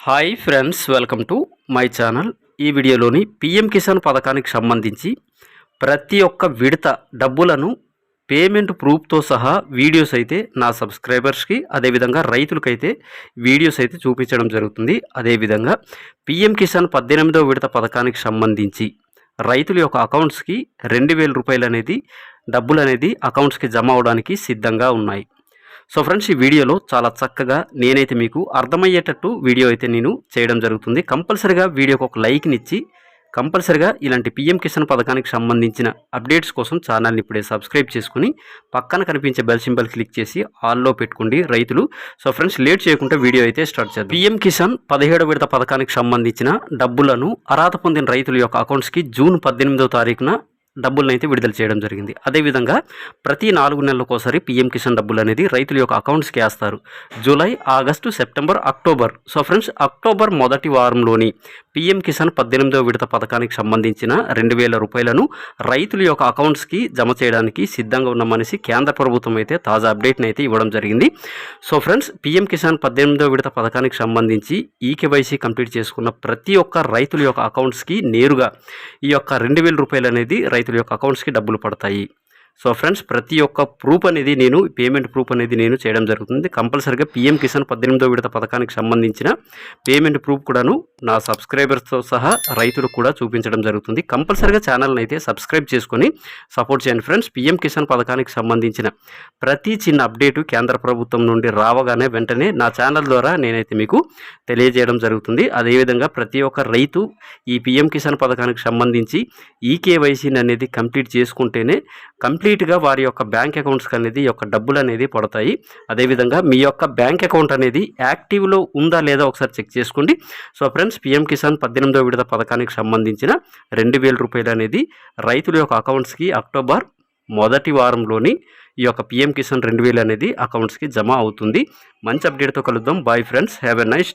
Hi friends welcome to my channel ఈ వీడియోలోని PM Kisan పథకానికి సంబంధించి ప్రతి ఒక్క విడత డబ్బులను పేమెంట్ ప్రూఫ్తో సహా వీడియోస్ అయితే నా సబ్స్క్రైబర్స్కి అదేవిధంగా రైతులకైతే వీడియోస్ అయితే చూపించడం జరుగుతుంది. అదేవిధంగా పిఎం కిసాన్ పద్దెనిమిదవ విడత పథకానికి సంబంధించి రైతుల యొక్క అకౌంట్స్కి రెండు వేల రూపాయలు అనేది డబ్బులు అనేది అకౌంట్స్కి జమ అవడానికి సిద్ధంగా ఉన్నాయి. సో ఫ్రెండ్స్ ఈ వీడియోలో చాలా చక్కగా నేనైతే మీకు అర్థమయ్యేటట్టు వీడియో అయితే నేను చేయడం జరుగుతుంది. కంపల్సరిగా వీడియోకి ఒక లైక్ని ఇచ్చి కంపల్సరిగా ఇలాంటి పిఎం కిసాన్ పథకానికి సంబంధించిన అప్డేట్స్ కోసం ఛానల్ని ఇప్పుడే సబ్స్క్రైబ్ చేసుకుని పక్కన కనిపించే బెల్ సింబల్ క్లిక్ చేసి ఆల్లో పెట్టుకోండి రైతులు. సో ఫ్రెండ్స్ లేట్ చేయకుండా వీడియో అయితే స్టార్ట్ చేద్దాం. పిఎం కిసాన్ పదిహేడు విడత పథకానికి సంబంధించిన డబ్బులను అర్హత పొందిన రైతుల యొక్క అకౌంట్స్కి జూన్ పద్దెనిమిదవ తారీఖున డబ్బులను అయితే విడుదల చేయడం జరిగింది. అదేవిధంగా ప్రతి నాలుగు నెలలకోసారి పీఎం కిసాన్ డబ్బులు అనేది రైతుల యొక్క అకౌంట్స్కి వేస్తారు. July August September October. So friends October మొదటి వారంలోని పీఎం కిసాన్ పద్దెనిమిదవ విడత పథకానికి సంబంధించిన రెండు వేల రూపాయలను రైతుల యొక్క అకౌంట్స్కి జమ చేయడానికి సిద్ధంగా ఉన్నామనేసి కేంద్ర ప్రభుత్వం అయితే తాజా అప్డేట్ని అయితే ఇవ్వడం జరిగింది. సో ఫ్రెండ్స్ పీఎం కిసాన్ పద్దెనిమిదవ విడత పథకానికి సంబంధించి ఈ కేవైసీ కంప్లీట్ చేసుకున్న ప్రతి ఒక్క రైతుల యొక్క అకౌంట్స్కి నేరుగా ఈ యొక్క రెండు వేల రూపాయలు అనేది రైతుల యొక్క అకౌంట్స్కి డబ్బులు పడతాయి. సో ఫ్రెండ్స్ ప్రతి ఒక్క ప్రూఫ్ అనేది నేను పేమెంట్ ప్రూఫ్ అనేది నేను చేయడం జరుగుతుంది. కంపల్సరీగా పిఎం కిసాన్ పద్దెనిమిదో విడత పథకానికి సంబంధించిన పేమెంట్ ప్రూఫ్ కూడాను నా సబ్స్క్రైబర్స్తో సహా రైతులకు కూడా చూపించడం జరుగుతుంది. కంపల్సరీగా ఛానల్ని అయితే సబ్స్క్రైబ్ చేసుకొని సపోర్ట్ చేయండి ఫ్రెండ్స్. పిఎం కిసాన్ పథకానికి సంబంధించిన ప్రతి చిన్న అప్డేటు కేంద్ర ప్రభుత్వం నుండి రావగానే వెంటనే నా ఛానల్ ద్వారా నేనైతే మీకు తెలియజేయడం జరుగుతుంది. అదేవిధంగా ప్రతి ఒక్క రైతు ఈ పిఎం కిసాన్ పథకానికి సంబంధించి ఈ కేవైసీని అనేది కంప్లీట్ చేసుకుంటేనే కంప్లీట్ కంప్లీట్గా వారి యొక్క బ్యాంక్ అకౌంట్స్కి అనేది యొక్క డబ్బులు అనేది పడతాయి. అదేవిధంగా మీ యొక్క బ్యాంక్ అకౌంట్ అనేది యాక్టివ్లో ఉందా లేదా ఒకసారి చెక్ చేసుకోండి. సో ఫ్రెండ్స్ పిఎం కిసాన్ పద్దెనిమిదో విడత పథకానికి సంబంధించిన రెండు వేల రూపాయలు అనేది రైతుల యొక్క అకౌంట్స్కి అక్టోబర్ మొదటి వారంలోని ఈ యొక్క పిఎం కిసాన్ రెండు వేలు అనేది అకౌంట్స్కి జమ అవుతుంది. మంచి అప్డేట్తో కలుద్దాం. Bye friends. Have a nice